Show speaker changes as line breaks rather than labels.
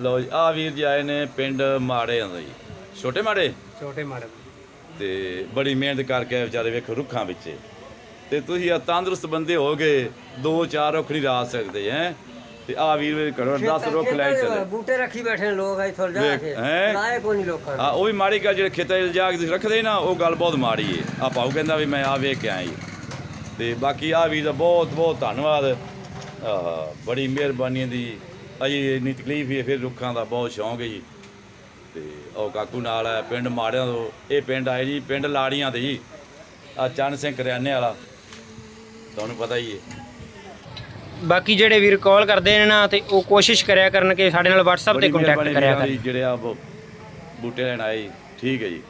ਲਓ ਜੀ ਆ ਵੀਰ ਜੀ ਆਏ ਨੇ ਪਿੰਡ ਮਾੜੇ ਆਂਦਾ ਜੀ। ਛੋਟੇ ਮਾੜੇ?
ਛੋਟੇ ਮਾੜੇ।
ਤੇ ਬੜੀ ਮਿਹਨਤ ਕਰਕੇ ਵਿਚਾਰੇ ਵੇਖੋ ਰੁੱਖਾਂ ਵਿੱਚ। ਤੇ ਤੁਸੀਂ ਆ ਤੰਦਰੁਸਤ ਬੰਦੇ ਹੋਗੇ ਦੋ ਚਾਰ ਰੁੱਖ ਨਹੀਂ ਰਾ ਸਕਦੇ ਹੈ? ਤੇ ਆ ਵੀਰ ਕਰੋ 10 ਰੁੱਖ ਲੈ ਚੱਲੇ।
ਬੂਟੇ ਰੱਖੀ ਬੈਠੇ ਨੇ ਲੋਕ ਇੱਥੋਂ ਜਾ
ਵੇਖ,
ਕੇ।
ਹੈਂ?
ਲਾਏ ਕੋਈ ਨਹੀਂ ਲੋਕਾਂ
ਆ ਉਹ ਵੀ ਮਾੜੀ ਗੱਲ ਜਿਹੜੇ ਖੇਤਾਂ 'ਚ ਜਾ ਕੇ ਤੁਸੀਂ ਰੱਖਦੇ ਨਾ ਉਹ ਗੱਲ ਬਹੁਤ ਮਾੜੀ ਏ। ਆ ਭਾਉ ਕਹਿੰਦਾ ਵੀ ਮੈਂ ਆ ਵੇਖ ਕੇ ਆਇਆ ਜੀ। ਤੇ ਬਾਕੀ ਆ ਵੀਰ ਦਾ ਬਹੁਤ ਬਹੁਤ ਧੰਨਵਾਦ ਬੜੀ ਮਿਹਰਬਾਨੀ ਦੀ ਅਜੀ ਇੰਨੀ ਤਕਲੀਫ ਹੀ ਹੈ, ਫਿਰ ਰੁੱਖਾਂ ਦਾ ਬਹੁਤ ਸ਼ੌਂਕ ਹੈ ਜੀ। ਤੇ ਉਹ ਕਾਕੂ ਨਾਲ ਹੈ ਪਿੰਡ ਮਾੜਿਆਂ ਤੋਂ ਇਹ ਪਿੰਡ ਆਏ ਜੀ ਪਿੰਡ ਲਾੜੀਆਂ ਤੇ ਜੀ। ਆ ਚੰਨ ਸਿੰਘ ਕਰਿਆਨੇ ਵਾਲਾ ਤੁਹਾਨੂੰ ਪਤਾ ਹੀ ਹੈ।
ਬਾਕੀ ਜਿਹੜੇ ਵੀਰ ਕਾਲ ਕਰਦੇ ਨੇ ਨਾ ਤੇ ਉਹ ਕੋਸ਼ਿਸ਼ ਕਰਿਆ ਕਰਨ ਕਿ ਸਾਡੇ ਨਾਲ WhatsApp ਤੇ
ਬੜੀ
ਕੰਟੈਕਟ
ਮਿਹਰਬਾਨੀ
ਕਰਿਆ ਕਰਨ
ਦੀ ਜਿਹੜੇ ਆ ਬੂਟੇ ਲੈਣ ਆਏ ਜੀ। ਠੀਕ ਹੈ ਜੀ।